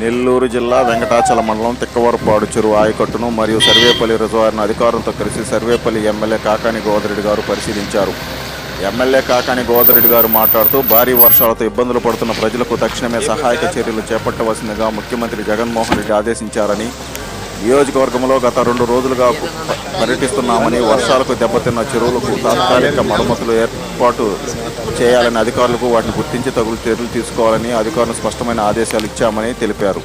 నెల్లూరు జిల్లా వెంకటాచల మండలం తిక్కవరపాడు చెరువు ఆయకట్టును మరియు సర్వేపల్లి రిజర్వాయర్ను అధికారులతో కలిసి సర్వేపల్లి ఎమ్మెల్యే కాకాని గోదరెడ్డి గారు పరిశీలించారు. ఎమ్మెల్యే కాకాని గోదరెడ్డి గారు మాట్లాడుతూ భారీ వర్షాలతో ఇబ్బందులు పడుతున్న ప్రజలకు తక్షణమే సహాయక చర్యలు చేపట్టవలసిందిగా ముఖ్యమంత్రి జగన్మోహన్ రెడ్డి ఆదేశించారని నియోజకవర్గంలో గత రెండు రోజులుగా పర్యటిస్తున్నామని వర్షాలకు దెబ్బతిన్న చెరువులకు తాత్కాలిక మరమ్మతులు ఏర్పాటు చేయాలని అధికారులకు వాటిని గుర్తించి తగులు చర్యలు తీసుకోవాలని అధికారులు స్పష్టమైన ఆదేశాలు ఇచ్చామని తెలిపారు.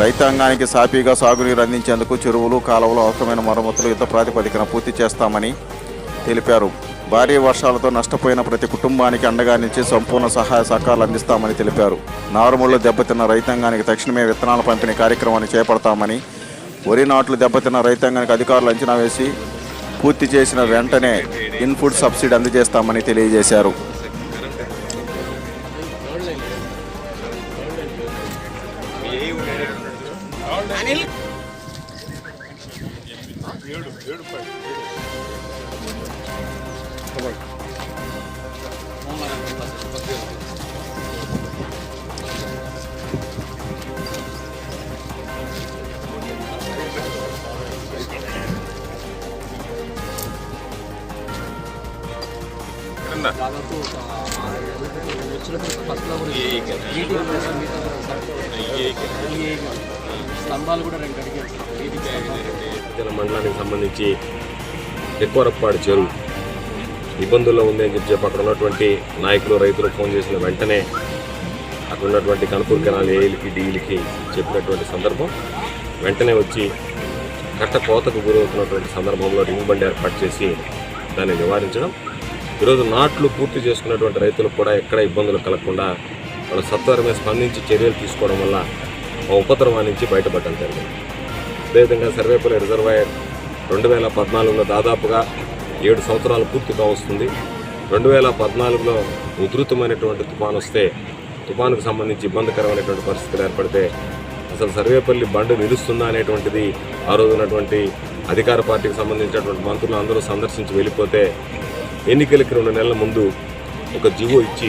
రైతాంగానికి సాపీగా సాగునీరు అందించేందుకు చెరువులు కాలువలు అవసరమైన మరమ్మతులు యుద్ధ ప్రాతిపదికన పూర్తి చేస్తామని తెలిపారు. భారీ వర్షాలతో నష్టపోయిన ప్రతి కుటుంబానికి అండగా నిలిచి సంపూర్ణ సహాయ సహకారాలు అందిస్తామని తెలిపారు. నారుమూలలో దెబ్బతిన్న రైతాంగానికి తక్షణమే విత్తనాల పంపిణీ కార్యక్రమాన్ని చేపడతామని వరి నాట్లు దెబ్బతిన్న రైతాంగానికి అధికారులు అంచనా వేసి పూర్తి చేసిన వెంటనే ఇన్పుట్ సబ్సిడీ అందజేస్తామని తెలియజేశారు Thank you. వచ్చినప్పుడు స్తంభాలు కూడా రెండు అడిగారు మండలానికి సంబంధించి ఎక్కువరప్పాడు చెరువు ఇబ్బందుల్లో ఉంది అని చెప్పి అక్కడ ఉన్నటువంటి నాయకులు రైతులు ఫోన్ చేసిన వెంటనే అక్కడ ఉన్నటువంటి కనుపూర్ కెనాల్ ఏఈలకి డీఈలకి చెప్పినటువంటి సందర్భం. వెంటనే వచ్చి కట్ట కోతకు గురవుతున్నటువంటి సందర్భంలో రింగ్ బండి ఏర్పాటు చేసి దాన్ని నివారించడం ఈరోజు నాట్లు పూర్తి చేసుకున్నటువంటి రైతులకు కూడా ఎక్కడ ఇబ్బందులు కలగకుండా వాళ్ళు సత్వరమే స్పందించి చర్యలు తీసుకోవడం వల్ల ఉపద్రవం నుంచి బయటపడడం జరిగింది. అదేవిధంగా సర్వేపల్లి రిజర్వాయర్ రెండు వేల పద్నాలుగులో దాదాపుగా ఏడు సంవత్సరాలు పూర్తిగా వస్తుంది రెండు వేల పద్నాలుగులో ఉధృతమైనటువంటి తుఫాను వస్తే తుఫానుకు సంబంధించి ఇబ్బందికరమైనటువంటి పరిస్థితులు ఏర్పడితే అసలు సర్వేపల్లి బండ్ నిలుస్తుందా అనేటువంటిది ఆ రోజు ఉన్నటువంటి అధికార పార్టీకి సంబంధించినటువంటి మంత్రులు అందరూ సందర్శించి వెళ్ళిపోతే ఎన్నికలకి రెండు నెలల ముందు ఒక జీవో ఇచ్చి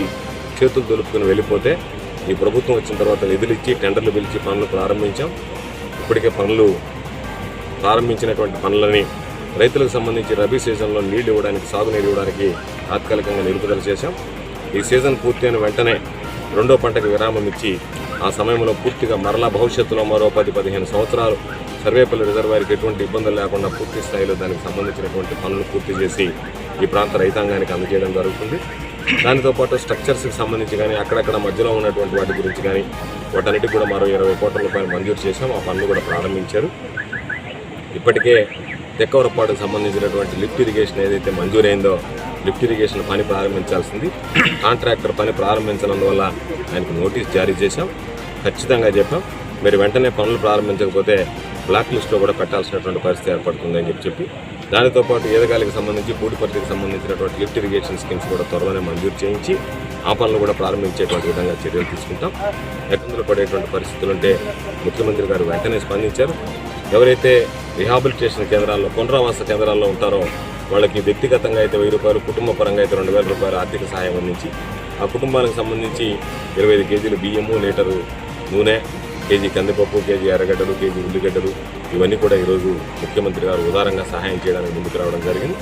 చేతులు దులుపుకుని వెళ్ళిపోతే ఈ ప్రభుత్వం వచ్చిన తర్వాత నిధులు ఇచ్చి టెండర్లు పిలిచి పనులు ప్రారంభించాం. ఇప్పటికే పనులు ప్రారంభించినటువంటి పనులని రైతులకు సంబంధించి రబీ సీజన్లో నీళ్ళు ఇవ్వడానికి సాగునీరు ఇవ్వడానికి తాత్కాలికంగా నిలుపుదల చేశాం. ఈ సీజన్ పూర్తయిన వెంటనే రెండో పంటకు విరామం ఇచ్చి ఆ సమయంలో పూర్తిగా మరలా భవిష్యత్తులో మరో పది పదిహేను సంవత్సరాలు సర్వేపల్లి రిజర్వాయర్కి ఎటువంటి ఇబ్బందులు లేకుండా పూర్తి స్థాయిలో దానికి సంబంధించినటువంటి పనులు పూర్తి చేసి ఈ ప్రాంత రైతాంగానికి అందజేయడం జరుగుతుంది. దానితో పాటు స్ట్రక్చర్స్కి సంబంధించి కానీ అక్కడక్కడ మధ్యలో ఉన్నటువంటి వాటి గురించి కానీ వాటన్నిటికి కూడా మరో ఇరవై కోట్ల రూపాయలు మంజూరు చేశాం. ఆ పనులు కూడా ప్రారంభించారు. ఇప్పటికే తెక్కవరపాటుకు సంబంధించినటువంటి లిఫ్ట్ ఇరిగేషన్ ఏదైతే మంజూరైందో లిఫ్ట్ ఇరిగేషన్ పని ప్రారంభించాల్సింది. కాంట్రాక్టర్ పని ప్రారంభించనందువల్ల ఆయనకు నోటీస్ జారీ చేశాం. ఖచ్చితంగా చెప్పాం. మీరు వెంటనే పనులు ప్రారంభించకపోతే బ్లాక్ లిస్ట్లో కూడా పెట్టాల్సినటువంటి పరిస్థితి ఏర్పడుతుందని చెప్పి చెప్పి దానితో పాటు ఏదగాలికి సంబంధించి పూడిపర్తికి సంబంధించినటువంటి లిఫ్ట్ ఇరిగేషన్ స్కీమ్స్ కూడా త్వరలోనే మంజూరు చేయించి ఆ పనులు కూడా ప్రారంభించేటువంటి విధంగా చర్యలు తీసుకుంటాం. ఇబ్బందులు పడేటువంటి పరిస్థితులు ఉంటే ముఖ్యమంత్రి గారు వెంటనే స్పందించారు. ఎవరైతే రిహాబిలిటేషన్ కేంద్రాల్లో పునరావాస కేంద్రాల్లో ఉంటారో వాళ్ళకి వ్యక్తిగతంగా అయితే వెయ్యి రూపాయలు కుటుంబ పరంగా అయితే రెండు వేల రూపాయలు ఆర్థిక సహాయం అందించి ఆ కుటుంబానికి సంబంధించి ఇరవై ఐదు కేజీలు బియ్యము లీటరు నూనె కేజీ కందిపప్పు కేజీ ఎర్రగడ్డలు కేజీ ఉల్లిగడ్డలు ఇవన్నీ కూడా ఈరోజు ముఖ్యమంత్రి గారు ఉదారంగా సహాయం చేయడానికి ముందుకు రావడం జరిగింది.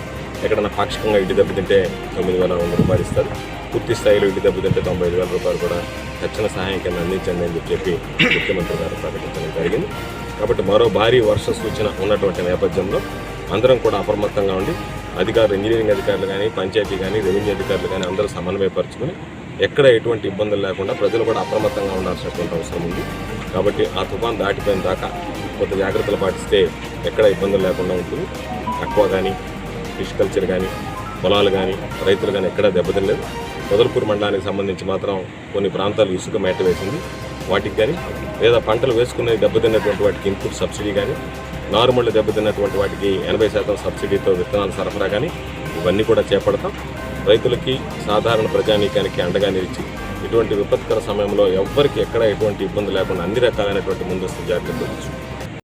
ఎక్కడన్నా పాక్షికంగా ఇంటి దెబ్బతింటే తొమ్మిది వేల వంద రూపాయలు ఇస్తారు. పూర్తి స్థాయిలో ఇంటి దెబ్బతింటే తొంభై ఐదు వేల రూపాయలు కూడా తక్షణ సహాయం కింద అందించండి అని చెప్పి ముఖ్యమంత్రి గారు ప్రకటించడం జరిగింది. కాబట్టి మరో భారీ వర్ష సూచన ఉన్నటువంటి నేపథ్యంలో అందరం కూడా అప్రమత్తంగా ఉండి అధికారులు ఇంజనీరింగ్ అధికారులు కానీ పంచాయతీ కానీ రెవెన్యూ అధికారులు కానీ అందరూ సమన్వయపరుచుకొని ఎక్కడ ఎటువంటి ఇబ్బందులు లేకుండా ప్రజలు కూడా అప్రమత్తంగా ఉండాల్సినటువంటి అవసరం ఉంది. కాబట్టి ఆ తుఫాన్ దాటిపోయిన దాకా కొంత జాగ్రత్తలు పాటిస్తే ఎక్కడ ఇబ్బందులు లేకుండా ఉంటుంది. తక్కువ కానీ ఫిష్ కల్చర్ కానీ పొలాలు కానీ రైతులు కానీ ఎక్కడా దెబ్బతినలేదు. మొదలపూర్ మండలానికి సంబంధించి మాత్రం కొన్ని ప్రాంతాలు ఇసుక మేట వేసింది. వాటికి కానీ లేదా పంటలు వేసుకునే దెబ్బతిన్నటువంటి వాటికి ఇన్పుట్ సబ్సిడీ కానీ నారుమళ్ళు దెబ్బతిన్నటువంటి వాటికి ఎనభై శాతం సబ్సిడీతో విత్తనాలు సరఫరా కానీ ఇవన్నీ కూడా చేపడతాం. రైతులకి సాధారణ ప్రజానీకానికి అండగా నిలిచి ఇటువంటి విపత్కర సమయంలో ఎవ్వరికి ఎక్కడ ఎటువంటి ఇబ్బంది లేకుండా అన్ని రకాలైనటువంటి ముందస్తు జాగ్రత్తలు తీసుకుంటాం.